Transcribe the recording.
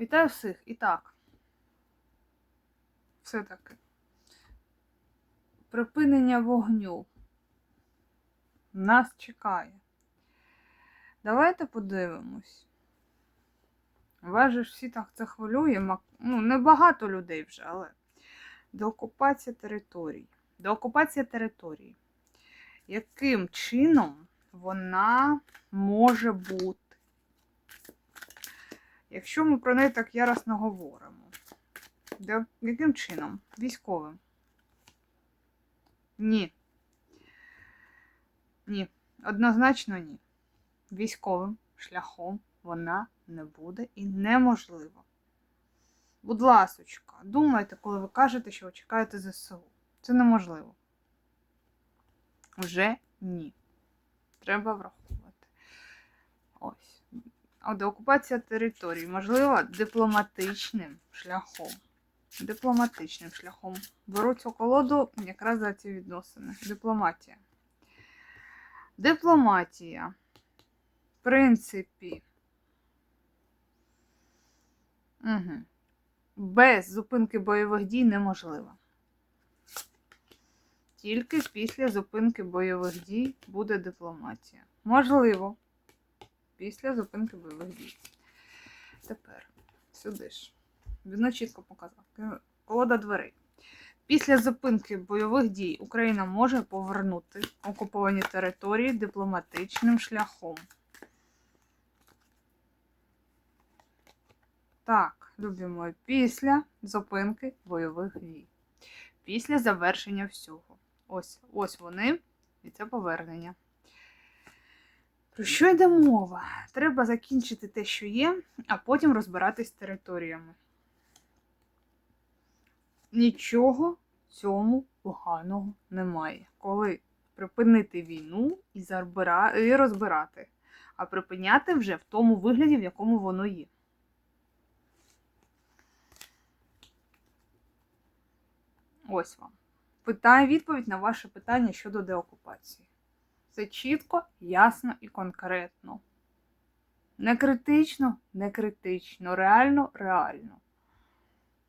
Вітаю всіх. І так. Все-таки. Припинення вогню. Нас чекає. Давайте подивимось. Вас же ж всі так це хвилює. Ну, небагато людей вже, але. Деокупація територій. Деокупація території. Яким чином вона може бути? Якщо ми про неї так яростно говоримо, де, яким чином? Військовим? Ні. Ні. Однозначно ні. Військовим шляхом вона не буде і неможливо. Будь ласочка, думайте, коли ви кажете, що ви чекаєте ЗСУ. Це неможливо. Вже ні. Треба враховувати. А деокупація територій, можливо, дипломатичним шляхом. Дипломатичним шляхом. Беру цю колоду якраз за ці відносини. Дипломатія. Дипломатія. В принципі. Угу. Без зупинки бойових дій неможливо. Тільки після зупинки бойових дій буде дипломатія. Можливо після зупинки бойових дій. Тепер сюди ж. Він чітко показав. Колода дверей. Після зупинки бойових дій Україна може повернути окуповані території дипломатичним шляхом. Так, любі мої, після зупинки бойових дій. Після завершення всього. Ось, ось вони, і це повернення. Про що йде мова? Треба закінчити те, що є, а потім розбиратись з територіями. Нічого цьому поганого немає. Коли припинити війну і, зарбира... і розбирати, а припиняти вже в тому вигляді, в якому воно є. Ось вам. Питаю відповідь на ваше питання щодо деокупації. Це чітко, ясно і конкретно. Не критично, не критично, реально, реально.